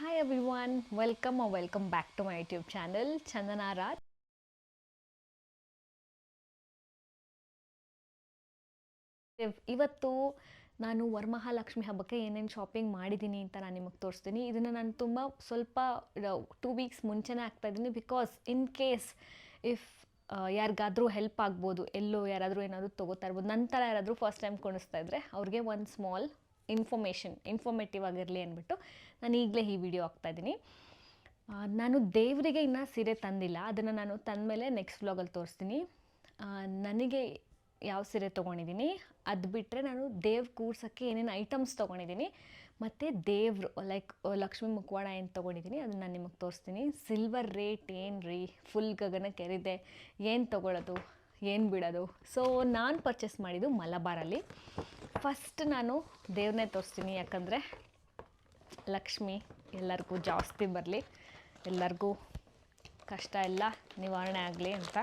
Hi everyone, welcome or welcome back to my YouTube channel Chandana Raj. ಇವ್- ಇವತ್ತು ನಾನು ವರಮಹಾಲಕ್ಷ್ಮಿ ಹಬ್ಬಕ್ಕೆ ಏನೇನು ಶಾಪಿಂಗ್ ಮಾಡಿದ್ದೀನಿ ಅಂತ ನಾನು ನಿಮಗೆ ತೋರಿಸ್ತೀನಿ ಇದನ್ನು ನಾನು ತುಂಬ ಸ್ವಲ್ಪ ಟೂ ವೀಕ್ಸ್ ಮುಂಚೆನೇ ಆಗ್ತಾ ಇದ್ದೀನಿ ಬಿಕಾಸ್ ಇನ್ ಕೇಸ್ ಇಫ್ ಯಾರಿಗಾದರೂ ಹೆಲ್ಪ್ ಆಗ್ಬೋದು ಎಲ್ಲೋ ಯಾರಾದರೂ ಏನಾದರೂ ತೊಗೋತಾ ಇರ್ಬೋದು ನಂತರ ಯಾರಾದರೂ ಫಸ್ಟ್ ಟೈಮ್ ಕೊಣಿಸ್ತಾ ಇದ್ದರೆ ಅವ್ರಿಗೆ ಒಂದು ಸ್ಮಾಲ್ ಇನ್ಫಾರ್ಮೇಷನ್ ಇನ್ಫಾರ್ಮೇಟಿವ್ ಆಗಿರಲಿ ಅಂದ್ಬಿಟ್ಟು ನಾನು ಈಗಲೇ ಈ ವಿಡಿಯೋ ಹಾಕ್ತಾಯಿದ್ದೀನಿ ನಾನು ದೇವರಿಗೆ ಇನ್ನೂ ಸೀರೆ ತಂದಿಲ್ಲ. ಅದನ್ನು ನಾನು ತಂದ ಮೇಲೆ ನೆಕ್ಸ್ಟ್ ವ್ಲಾಗಲ್ಲಿ ತೋರಿಸ್ತೀನಿ. ನನಗೆ ಯಾವ ಸೀರೆ ತೊಗೊಂಡಿದ್ದೀನಿ? ಅದು ಬಿಟ್ಟರೆ ನಾನು ದೇವ್ರ ಕೂರ್ಸೋಕ್ಕೆ ಏನೇನು ಐಟಮ್ಸ್ ತೊಗೊಂಡಿದ್ದೀನಿ, ಮತ್ತು ದೇವ್ರು ಲೈಕ್ ಲಕ್ಷ್ಮೀ ಮುಖವಾಡ ಏನು ತೊಗೊಂಡಿದ್ದೀನಿ, ಅದನ್ನು ನಾನು ನಿಮಗೆ ತೋರಿಸ್ತೀನಿ. ಸಿಲ್ವರ್ ರೇಟ್ ಏನು ರೀ? ಫುಲ್ ಗಗನ ಕೆರೆದೆ. ಏನು ತೊಗೊಳ್ಳೋದು ಏನು ಬಿಡೋದು? ಸೊ ನಾನು ಪರ್ಚೇಸ್ ಮಾಡಿದ್ದು ಮಲಬಾರಲ್ಲಿ. ಫಸ್ಟ್ ನಾನು ದೇವ್ರನ್ನೇ ತೋರಿಸ್ತೀನಿ, ಯಾಕಂದರೆ ಲಕ್ಷ್ಮಿ ಎಲ್ಲರಿಗೂ ಜಾಸ್ತಿ ಬರಲಿ, ಎಲ್ಲರಿಗೂ ಕಷ್ಟ ಎಲ್ಲ ನಿವಾರಣೆ ಆಗಲಿ ಅಂತ.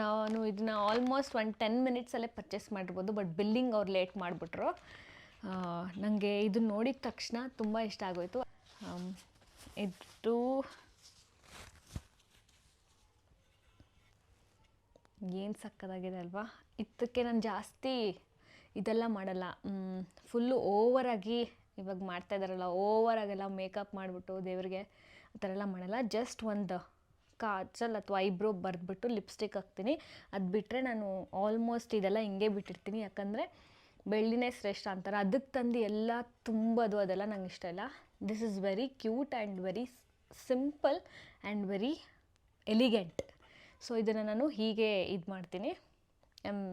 ನಾನು ಇದನ್ನ ಆಲ್ಮೋಸ್ಟ್ ಒಂದು ಟೆನ್ ಮಿನಿಟ್ಸಲ್ಲೇ ಪರ್ಚೇಸ್ ಮಾಡಿರ್ಬೋದು ಬಟ್ ಬಿಲ್ಲಿಂಗ್ ಅವ್ರು ಲೇಟ್ ಮಾಡಿಬಿಟ್ರು. ನನಗೆ ಇದನ್ನ ನೋಡಿದ ತಕ್ಷಣ ತುಂಬ ಇಷ್ಟ ಆಗೋಯ್ತು. ಇದು ಏನು ಸಕ್ಕದಾಗಿದೆ ಅಲ್ವಾ? ಇದಕ್ಕೆ ನಾನು ಜಾಸ್ತಿ ಇದೆಲ್ಲ ಮಾಡಲ್ಲ. ಫುಲ್ಲು ಓವರಾಗಿ ಇವಾಗ ಮಾಡ್ತಾ ಇದ್ದಾರಲ್ಲ ಓವರಾಗೆಲ್ಲ ಮೇಕಪ್ ಮಾಡಿಬಿಟ್ಟು ದೇವರಿಗೆ ಆ ಥರ ಎಲ್ಲ ಮಾಡಲ್ಲ. ಜಸ್ಟ್ ಒಂದು ಕಾಜಲ್ ಅಥವಾ ಐಬ್ರೋ ಬರೆದ್ಬಿಟ್ಟು ಲಿಪ್ಸ್ಟಿಕ್ ಹಾಕ್ತೀನಿ. ಅದು ಬಿಟ್ಟರೆ ನಾನು ಆಲ್ಮೋಸ್ಟ್ ಇದೆಲ್ಲ ಹಿಂಗೆ ಬಿಟ್ಟಿರ್ತೀನಿ. ಯಾಕಂದರೆ ಬೆಳ್ಳಿನೇ ಶ್ರೇಷ್ಠ ಅಂತಾರೆ. ಅದಕ್ಕೆ ತಂದು ಎಲ್ಲ ತುಂಬೋದು, ಅದೆಲ್ಲ ನಂಗೆ ಇಷ್ಟ ಇಲ್ಲ. This is very cute and very simple and very elegant so ಇದನ್ನು ನಾನು ಹೀಗೆ ಇದು ಮಾಡ್ತೀನಿ. I'm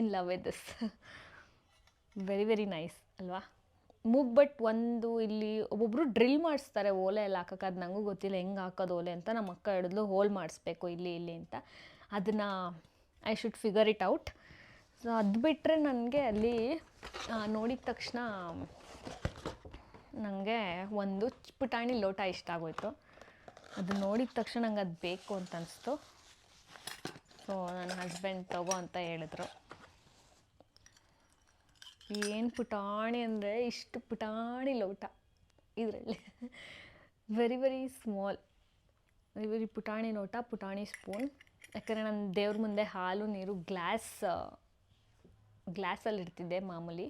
in love with this very very nice ಅಲ್ವಾ? ಮೂಗ್ ಬಟ್ ಒಂದು ಇಲ್ಲಿ ಒಬ್ಬೊಬ್ಬರು ಡ್ರಿಲ್ ಮಾಡಿಸ್ತಾರೆ ಓಲೆ ಎಲ್ಲ ಹಾಕೋಕೆ ಅದು ನನಗೂ ಗೊತ್ತಿಲ್ಲ, ಹೆಂಗೆ ಹಾಕೋದು ಓಲೆ ಅಂತ. ನಮ್ಮ ಅಕ್ಕ ಹಿಡಿದ್ಲು ಹೋಲ್ ಮಾಡಿಸ್ಬೇಕು ಇಲ್ಲಿ ಇಲ್ಲಿ ಅಂತ. ಅದನ್ನು I should figure it out so ಅದು ಬಿಟ್ಟರೆ ನನಗೆ ಅಲ್ಲಿ ನೋಡಿದ ತಕ್ಷಣ ನನಗೆ ಒಂದು ಪುಟಾಣಿ ಲೋಟ ಇಷ್ಟ ಆಗೋಯ್ತು. ಅದು ನೋಡಿದ ತಕ್ಷಣ ನಂಗೆ ಅದು ಬೇಕು ಅಂತ ಅನಿಸ್ತು. ಸೊ ನನ್ನ ಹಸ್ಬೆಂಡ್ ತಗೋ ಅಂತ ಹೇಳಿದ್ರು. ಏನು ಪುಟಾಣಿ ಅಂದರೆ ಇಷ್ಟು ಪುಟಾಣಿ ಲೋಟ ಇದರಲ್ಲಿ. Very very small very very ಪುಟಾಣಿ ಲೋಟ ಪುಟಾಣಿ ಸ್ಪೂನ್ ಯಾಕಂದರೆ ನಾನು ದೇವ್ರ ಮುಂದೆ ಹಾಲು, ನೀರು ಗ್ಲಾಸ್ ಗ್ಲಾಸಲ್ಲಿ ಇಡ್ತಿದ್ದೆ ಮಾಮೂಲಿ.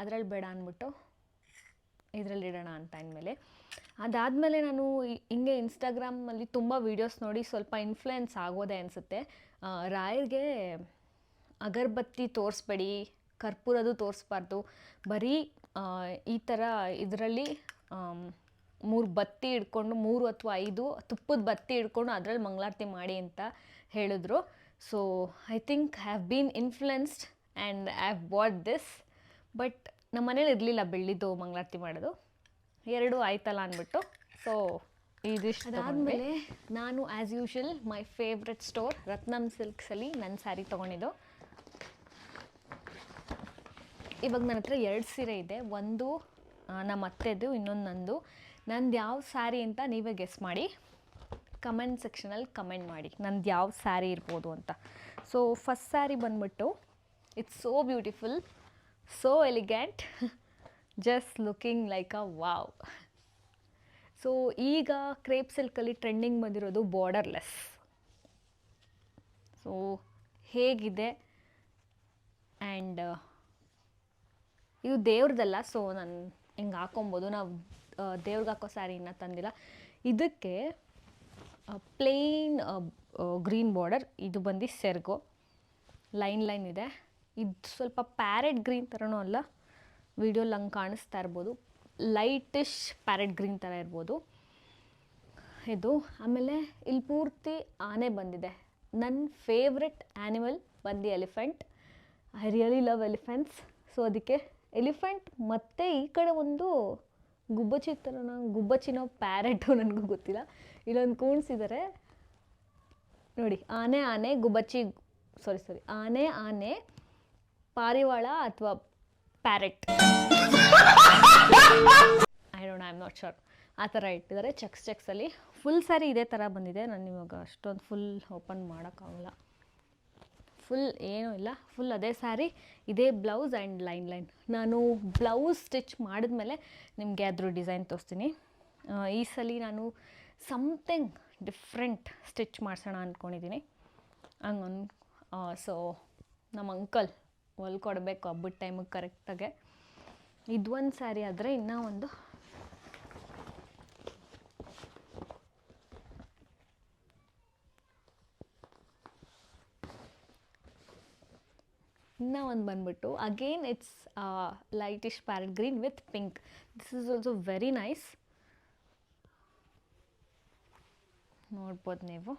ಅದರಲ್ಲಿ ಬೇಡ ಅಂದ್ಬಿಟ್ಟು ಇದರಲ್ಲಿ ಇಡೋಣ ಅಂತ ಅಂದಮೇಲೆ. ಅದಾದಮೇಲೆ ನಾನು ಹಿಂಗೆ ಇನ್ಸ್ಟಾಗ್ರಾಮಲ್ಲಿ ತುಂಬ ವೀಡಿಯೋಸ್ ನೋಡಿ ಸ್ವಲ್ಪ ಇನ್ಫ್ಲುಯೆನ್ಸ್ ಆಗೋದೆ ಅನಿಸುತ್ತೆ. ರಾಯರ್ಗೆ ಅಗರಬತ್ತಿ ತೋರಿಸ್ಬೇಡಿ ಕರ್ಪೂರದು ತೋರಿಸ್ಬಾರ್ದು. ಬರೀ ಈ ಥರ ಇದರಲ್ಲಿ ಮೂರು ಬತ್ತಿ ಹಿಡ್ಕೊಂಡು ಮೂರು ಅಥವಾ ಐದು ತುಪ್ಪದ ಬತ್ತಿ ಹಿಡ್ಕೊಂಡು ಅದರಲ್ಲಿ ಮಂಗಳಾರತಿ ಮಾಡಿ ಅಂತ ಹೇಳಿದ್ರು. So I think have been influenced and I have what this but ನಮ್ಮ ಮನೇಲಿ ಇರಲಿಲ್ಲ ಬೆಳ್ಳಿದ್ದು ಮಂಗಳಾರತಿ ಮಾಡೋದು. ಎರಡು ಆಯ್ತಲ್ಲ ಅಂದ್ಬಿಟ್ಟು ಸೊ ಇದಿಷ್ಟು ಅದಾದಮೇಲೆ ನಾನು as usual my favourite store Rathnam ಸಿಲ್ಕ್ಸಲ್ಲಿ ನನ್ನ ಸ್ಯಾರಿ ತೊಗೊಂಡಿದ್ದು. ಇವಾಗ ನನ್ನ ಹತ್ರ ಎರಡು ಸೀರೆ ಇದೆ. ಒಂದು ನಮ್ಮ ಅತ್ತೆದು, ಇನ್ನೊಂದು ನಂದು. ನಂದು ಯಾವ ಸ್ಯಾರಿ ಅಂತ ನೀವೇ ಗೆಸ್ ಮಾಡಿ. ಕಮೆಂಟ್ ಸೆಕ್ಷನಲ್ಲಿ ಕಮೆಂಟ್ ಮಾಡಿ. ನಂದು ಯಾವ ಸ್ಯಾರಿ ಇರ್ಬೋದು ಅಂತ. ಸೊ ಫಸ್ಟ್ ಸ್ಯಾರಿ ಬಂದ್ಬಿಟ್ಟು it's so beautiful so elegant just looking like a wow so ಈಗ ಕ್ರೇಪ್ ಸಿಲ್ಕಲ್ಲಿ ಟ್ರೆಂಡಿಂಗ್ ಬಂದಿರೋದು ಬಾರ್ಡರ್ಲೆಸ್ ಸೊ ಹೇಗಿದೆ? ಆ್ಯಂಡ್ ಇದು ದೇವ್ರದಲ್ಲ ಸೊ ನಾನು ಹಿಂಗೆ ಹಾಕೊಬೋದು. ನಾವು ದೇವ್ರಿಗೆ ಹಾಕೋ ಸ್ಯಾರಿನ ತಂದಿಲ್ಲ. ಇದಕ್ಕೆ ಪ್ಲೇನ್ ಗ್ರೀನ್ ಬಾರ್ಡರ್ ಇದು ಬಂದು ಸೆರ್ಗೋ. ಲೈನ್ ಲೈನ್ ಇದೆ. ಇದು ಸ್ವಲ್ಪ ಪ್ಯಾರೆಟ್ ಗ್ರೀನ್ ಥರನೂ ಅಲ್ಲ ವಿಡಿಯೋಲ್ಲಿ ಹಂಗೆ ಕಾಣಿಸ್ತಾ ಇರ್ಬೋದು. ಲೈಟಿಶ್ ಪ್ಯಾರೆಟ್ ಗ್ರೀನ್ ಥರ ಇರ್ಬೋದು. ಇದು ಆಮೇಲೆ ಇಲ್ಲಿ ಪೂರ್ತಿ ಆನೆ ಬಂದಿದೆ. ನನ್ನ ಫೇವ್ರೆಟ್ ಆ್ಯನಿಮಲ್ ಬಂದು elephant I really love elephants so ಅದಕ್ಕೆ ಎಲಿಫೆಂಟ್ ಮತ್ತು ಈ ಕಡೆ ಒಂದು ಗುಬ್ಬಚ್ಚಿ ಥರನ ಗುಬ್ಬಚ್ಚಿನೋ ಪ್ಯಾರೆಟು ನನಗೂ ಗೊತ್ತಿಲ್ಲ. ಇಲ್ಲೊಂದು ಕೂಣಿಸಿದ್ದಾರೆ ನೋಡಿ, ಆನೆ ಆನೆ, ಗುಬ್ಬಚ್ಚಿ ಸಾರಿ ಸಾರಿ ಆನೆ ಆನೆ ಪಾರಿವಾಳ ಅಥವಾ parrot I don't I am not sure ಆ ಥರ ಇಟ್ಟಿದ್ದಾರೆ. ಚೆಕ್ಸ್ ಚೆಕ್ಸಲ್ಲಿ ಫುಲ್ ಸ್ಯಾರಿ ಇದೇ ಥರ ಬಂದಿದೆ. ನಾನು ಇವಾಗ ಅಷ್ಟೊಂದು ಫುಲ್ ಓಪನ್ ಮಾಡೋಕ್ಕಾಗಲ್ಲ. ಫುಲ್ ಏನೂ ಇಲ್ಲ. ಫುಲ್ ಅದೇ ಸ್ಯಾರಿ ಇದೇ ಬ್ಲೌಸ್ ಆ್ಯಂಡ್ ಲೈನ್ ಲೈನ್ ನಾನು ಬ್ಲೌಸ್ ಸ್ಟಿಚ್ ಮಾಡಿದ್ಮೇಲೆ ನಿಮಗೆ ಅದ್ರ ಡಿಸೈನ್ ತೋರಿಸ್ತೀನಿ. ಈ ಸಲ ನಾನು ಸಮಥಿಂಗ್ ಡಿಫ್ರೆಂಟ್ ಸ್ಟಿಚ್ ಮಾಡಿಸೋಣ ಅಂದ್ಕೊಂಡಿದ್ದೀನಿ ಹಂಗೆ ಸೊ ನಮ್ಮ ಅಂಕಲ್ ಹೊಲ್ಕೊಡ್ಬೇಕು ಹಬ್ಬದ ಟೈಮಿಗೆ ಕರೆಕ್ಟಾಗೆ ಇದೊಂದು ಸ್ಯಾರಿ ಆದರೆ ಇನ್ನೂ ಒಂದು ಇನ್ನೂ ಒಂದು ಬಂದ್ಬಿಟ್ಟು again it's lightish parrot green with pink this is also very nice ನೋಡ್ಬೋದು ನೀವು.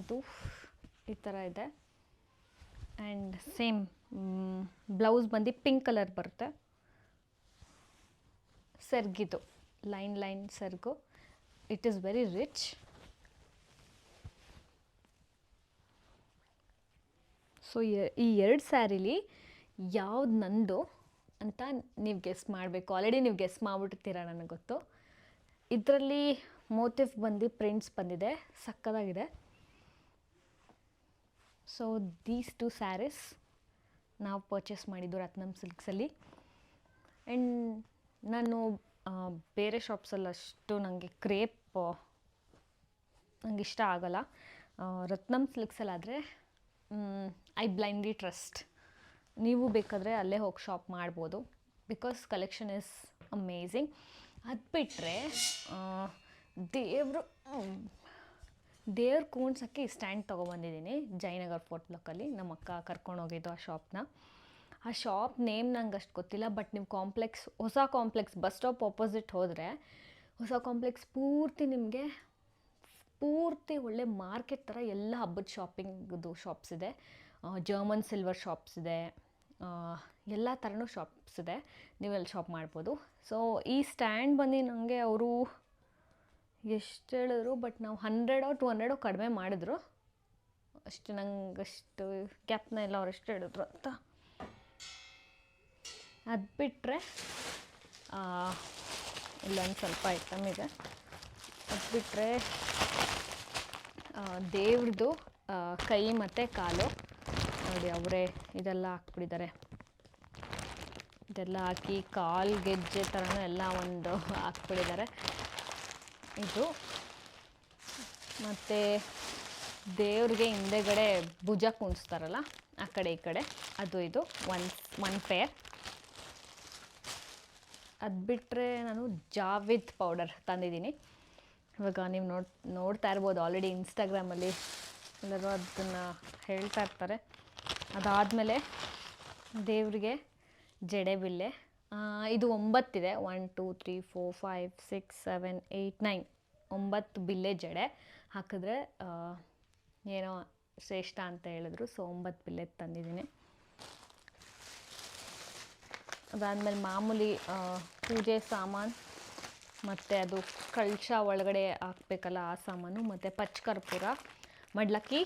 ಇದು ಈ ಥರ ಇದೆ. ಆ್ಯಂಡ್ ಸೇಮ್ ಬ್ಲೌಸ್ ಬಂದು ಪಿಂಕ್ ಕಲರ್ ಬರುತ್ತೆ. ಸರ್ಗಿದು, line line ಸೆರ್ಗು. It is very rich so ಈ ಎರಡು ಸ್ಯಾರಿಲಿ ಯಾವ್ದು ನಂದು ಅಂತ ನೀವು ಗೆಸ್ ಮಾಡಬೇಕು. ಆಲ್ರೆಡಿ ನೀವು ಗೆಸ್ ಮಾಡಿಬಿಟ್ಟಿರ್ತೀರ ನನಗೆ ಗೊತ್ತು. ಇದರಲ್ಲಿ ಮೋಟಿವ್ ಬಂದು ಪ್ರಿಂಟ್ಸ್ ಬಂದಿದೆ. ಸಕ್ಕದಾಗಿದೆ. ಸೊ ದೀಸ್ ಟು ಸ್ಯಾರೀಸ್ ನಾವು ಪರ್ಚೇಸ್ ಮಾಡಿದ್ದು ರತ್ನಂ ಸಿಲ್ಕ್ಸಲ್ಲಿ ಆ್ಯಂಡ್ ನಾನು ಬೇರೆ ಶಾಪ್ಸಲ್ಲಿ ಅಷ್ಟು ನನಗೆ ಕ್ರೇಪ್ ನಂಗೆ ಇಷ್ಟ ಆಗೋಲ್ಲ. ರತ್ನಮ್ ಸಿಲ್ಕ್ಸಲ್ಲಿ ಆದರೆ ಐ ಬ್ಲೈಂಡ್ಲಿ ಟ್ರಸ್ಟ್ ನೀವು ಬೇಕಾದರೆ ಅಲ್ಲೇ ಹೋಗಿ ಶಾಪ್ ಮಾಡ್ಬೋದು. ಬಿಕಾಸ್ ಕಲೆಕ್ಷನ್ ಇಸ್ ಅಮೇಝಿಂಗ್ ಅದು ಬಿಟ್ಟರೆ ದೇವರು ದೇವ್ರ ಕೂಣ್ಸೋಕ್ಕೆ ಸ್ಟ್ಯಾಂಡ್ ತೊಗೊಬಂದಿದ್ದೀನಿ ಜಯನಗರ್ ಫೋರ್ಟ್ ಬ್ಲಾಕಲ್ಲಿ. ನಮ್ಮ ಅಕ್ಕ ಕರ್ಕೊಂಡು ಹೋಗಿದ್ದು ಆ ಶಾಪ್ನ. ಆ ಶಾಪ್ ನೇಮ್ ನಂಗೆ ಅಷ್ಟು ಗೊತ್ತಿಲ್ಲ, ಬಟ್ ನೀವು ಕಾಂಪ್ಲೆಕ್ಸ್, ಹೊಸ ಕಾಂಪ್ಲೆಕ್ಸ್ ಬಸ್ ಸ್ಟಾಪ್ ಆಪೋಸಿಟ್ ಹೋದರೆ ಹೊಸ ಕಾಂಪ್ಲೆಕ್ಸ್ ಪೂರ್ತಿ ನಿಮಗೆ ಪೂರ್ತಿ ಒಳ್ಳೆ ಮಾರ್ಕೆಟ್ ಥರ ಎಲ್ಲ ಹಬ್ಬದ ಶಾಪಿಂಗ್ದು ಶಾಪ್ಸ್ ಇದೆ. ಜರ್ಮನ್ ಸಿಲ್ವರ್ ಶಾಪ್ಸ್ ಇದೆ. ಎಲ್ಲ ಥರನೂ ಶಾಪ್ಸ್ ಇದೆ. ನೀವು ಅಲ್ಲಿ ಶಾಪ್ ಮಾಡ್ಬೋದು. ಸೊ ಈ ಸ್ಟ್ಯಾಂಡ್ ಬಂದು ನನಗೆ ಅವರು ಎಷ್ಟು ಹೇಳಿದ್ರು ಬಟ್ ನಾವು ಹಂಡ್ರೆಡೋ ಟು ಹಂಡ್ರೆಡೋ ಕಡಿಮೆ ಮಾಡಿದ್ರು. ಅಷ್ಟು ನಂಗೆ ಅಷ್ಟು ಗ್ಯಾಪ್ನ ಇಲ್ಲ ಅವ್ರು ಎಷ್ಟು ಹೇಳಿದ್ರು ಅಂತ. ಅದು ಬಿಟ್ಟರೆ ಇಲ್ಲೊಂದು ಸ್ವಲ್ಪ ಐಟಮ್ ಇದೆ. ಅದು ಬಿಟ್ಟರೆ ದೇವ್ರದ್ದು ಕೈ ಮತ್ತು ಕಾಲು. ನೋಡಿ ಅವರೇ ಇದೆಲ್ಲ ಹಾಕ್ಬಿಟ್ಟಿದ್ದಾರೆ. ಇದೆಲ್ಲ ಹಾಕಿ ಕಾಲು ಗೆಜ್ಜೆ ಥರನೂ ಎಲ್ಲ ಒಂದು ಹಾಕ್ಬಿಟ್ಟಿದ್ದಾರೆ. ಇದು. ಮತ್ತು ದೇವ್ರಿಗೆ ಹಿಂದೆಗಡೆ ಭುಜ ಕುಣಿಸ್ತಾರಲ್ಲ, ಆ ಕಡೆ ಈ ಕಡೆ. ಅದು ಇದು ಒನ್ ಒನ್ ಪೇರ್ ಅದು ಬಿಟ್ಟರೆ ನಾನು ಜಾವಿದ್ ಪೌಡರ್ ತಂದಿದ್ದೀನಿ. ಇವಾಗ ನೀವು ನೋಡ್, ನೋಡ್ತಾ ಇರ್ಬೋದು ಆಲ್ರೆಡಿ ಇನ್ಸ್ಟಾಗ್ರಾಮಲ್ಲಿ ಎಲ್ಲರೂ ಅದನ್ನು ಹೇಳ್ತಾ ಇರ್ತಾರೆ. ಅದಾದಮೇಲೆ ದೇವರಿಗೆ ಜಡೆಬಿಲ್ಲೆ ಇದು ಒಂಬತ್ತಿದೆ. One two three four five six seven eight nine ಒಂಬತ್ತು ಬಿಲ್ಲೆ ಜಡೆ ಹಾಕಿದ್ರೆ ಏನೋ ಶ್ರೇಷ್ಠ ಅಂತ ಹೇಳಿದ್ರು. ಸೊ ಒಂಬತ್ತು ಬಿಲ್ಲೆ ತಂದಿದ್ದೀನಿ. ಅದಾದಮೇಲೆ ಮಾಮೂಲಿ ಪೂಜೆ ಸಾಮಾನು ಮತ್ತು ಅದು ಕಳಶ ಒಳಗಡೆ ಹಾಕ್ಬೇಕಲ್ಲ ಆ ಸಾಮಾನು. ಮತ್ತು ಪಚ್ಚ ಕರ್ಪೂರ, ಮಡ್ಲಕ್ಕಿ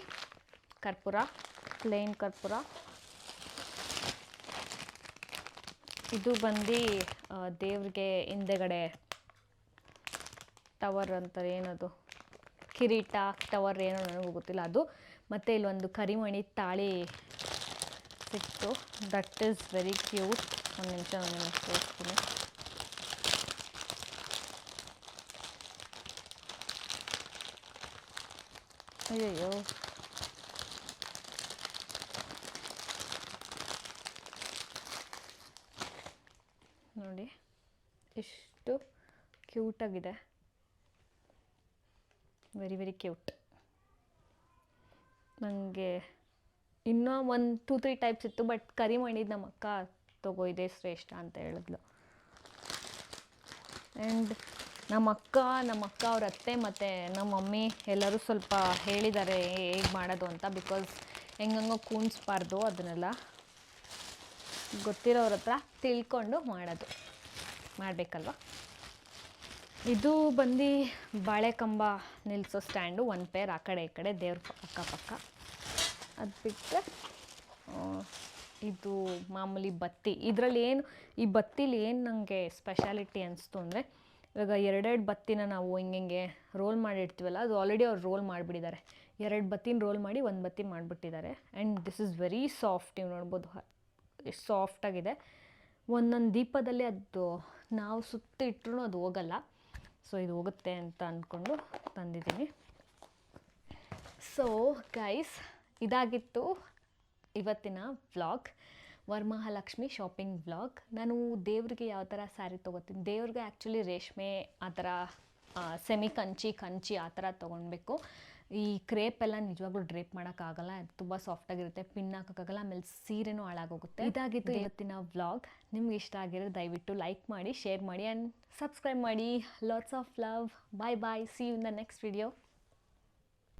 ಕರ್ಪೂರ, ಪ್ಲೇನ್ ಕರ್ಪೂರ ಇದು ಬಂದು ದೇವ್ರಿಗೆ ಹಿಂದೆಗಡೆ ಟವರ್ ಅಂತಾರೆ, ಏನದು? ಕಿರೀಟ ಟವರ್ ಏನೋ ನನಗೆ ಗೊತ್ತಿಲ್ಲ. ಅದು ಮತ್ತು ಇಲ್ಲೊಂದು ಕರಿಮಣಿ ತಾಳಿ ಸಿಕ್ತು. ದಟ್ ಈಸ್ ವೆರಿ ಕ್ಯೂಟ್ ಒಂದು ನಿಮಿಷ ನಾನು ತೋರಿಸ್ತೀನಿ. ಅಯ್ಯಯ್ಯೋ ನೋಡಿ ಎಷ್ಟು ಕ್ಯೂಟಾಗಿದೆ. ವೆರಿ ವೆರಿ ಕ್ಯೂಟ್ ನನಗೆ ಇನ್ನೂ ಒಂದು ಟೂ ತ್ರೀ ಟೈಪ್ಸ್ ಇತ್ತು ಬಟ್ ಕರಿ ಮಾಡಿದ್ದು ನಮ್ಮ ಅಕ್ಕ ತಗೋ ಇದೇ ಶ್ರೇಷ್ಠ ಅಂತ ಹೇಳಿದ್ಲು. ಆ್ಯಂಡ್ ನಮ್ಮ ಅಕ್ಕ ನಮ್ಮ ಅಕ್ಕ ಅವ್ರ ಅತ್ತೆ ಮತ್ತು ನಮ್ಮ ಮಮ್ಮಿ ಎಲ್ಲರೂ ಸ್ವಲ್ಪ ಹೇಳಿದ್ದಾರೆ ಹೇಗೆ ಮಾಡೋದು ಅಂತ ಬಿಕಾಸ್ ಹೆಂಗಂಗೋ ಕೂಣಿಸ್ಬಾರ್ದು ಅದನ್ನೆಲ್ಲ ಗೊತ್ತಿರೋರ ಹತ್ರ ತಿಳ್ಕೊಂಡು ಮಾಡೋದು. ಮಾಡಬೇಕಲ್ವ? ಇದು ಬಂದು ಬಾಳೆಕಂಬ ನಿಲ್ಲಿಸೋ ಸ್ಟ್ಯಾಂಡು ಒಂದು ಪೇರ್ ಆ ಕಡೆ ಈ ಕಡೆ, ದೇವ್ರ ಅಕ್ಕಪಕ್ಕ. ಅದು ಬಿಟ್ಟರೆ ಇದು ಮಾಮೂಲಿ ಬತ್ತಿ. ಇದರಲ್ಲಿ ಏನು, ಈ ಬತ್ತಿಲಿ ಏನು ನನಗೆ ಸ್ಪೆಷಾಲಿಟಿ ಅನಿಸ್ತು ಅಂದರೆ, ಇವಾಗ ಎರಡೆರಡು ಬತ್ತಿನ ನಾವು ಹಿಂಗೆ ರೋಲ್ ಮಾಡಿರ್ತೀವಲ್ಲ, ಅದು ಆಲ್ರೆಡಿ ಅವ್ರು ರೋಲ್ ಮಾಡಿಬಿಟ್ಟಿದ್ದಾರೆ. ಎರಡು ಬತ್ತಿನ ರೋಲ್ ಮಾಡಿ ಒಂದು ಬತ್ತಿ ಮಾಡಿಬಿಟ್ಟಿದ್ದಾರೆ. And this is very soft ನೀವು ನೋಡ್ಬೋದು. ಸಾಫ್ಟಾಗಿದೆ ಒಂದೊಂದು ದೀಪದಲ್ಲಿ ಅದು ನಾವು ಸುತ್ತಿ ಇಟ್ಟರು ಅದು ಹೋಗಲ್ಲ. ಸೊ ಇದು ಹೋಗುತ್ತೆ ಅಂತ ಅಂದ್ಕೊಂಡು ತಂದಿದ್ದೀನಿ. ಸೊ ಗೈಸ್ ಇದಾಗಿತ್ತು ಇವತ್ತಿನ ವ್ಲಾಗ್ ವರಮಹಾಲಕ್ಷ್ಮಿ ಶಾಪಿಂಗ್ ವ್ಲಾಗ್ ನಾನು ದೇವ್ರಿಗೆ ಯಾವ ಥರ ಸ್ಯಾರಿ ತೊಗೋತೀನಿ? ದೇವ್ರಿಗೆ ಆ್ಯಕ್ಚುಲಿ ರೇಷ್ಮೆ ಆ ಥರ ಸೆಮಿ ಕಂಚಿ ಕಂಚಿ ಆ ಥರ ತೊಗೊಳ್ಬೇಕು ಈ ಕ್ರೇಪ್ ಎಲ್ಲ ನಿಜವಾಗ್ಲೂ ಡ್ರೇಪ್ ಮಾಡೋಕ್ಕಾಗಲ್ಲ ತುಂಬ ಸಾಫ್ಟಾಗಿರುತ್ತೆ ಪಿನ್ ಹಾಕೋಕ್ಕಾಗಲ್ಲ ಆಮೇಲೆ ಸೀರೆನೂ ಹಾಳಾಗೋಗುತ್ತೆ. ಇದಾಗಿತ್ತು ಇವತ್ತಿನ ವ್ಲಾಗ್ ನಿಮ್ಗೆ ಇಷ್ಟ ಆಗಿರೋ ದಯವಿಟ್ಟು ಲೈಕ್ ಮಾಡಿ ಶೇರ್ ಮಾಡಿ ಆ್ಯಂಡ್ ಸಬ್ಸ್ಕ್ರೈಬ್ ಮಾಡಿ. Lots of love bye bye see in the next video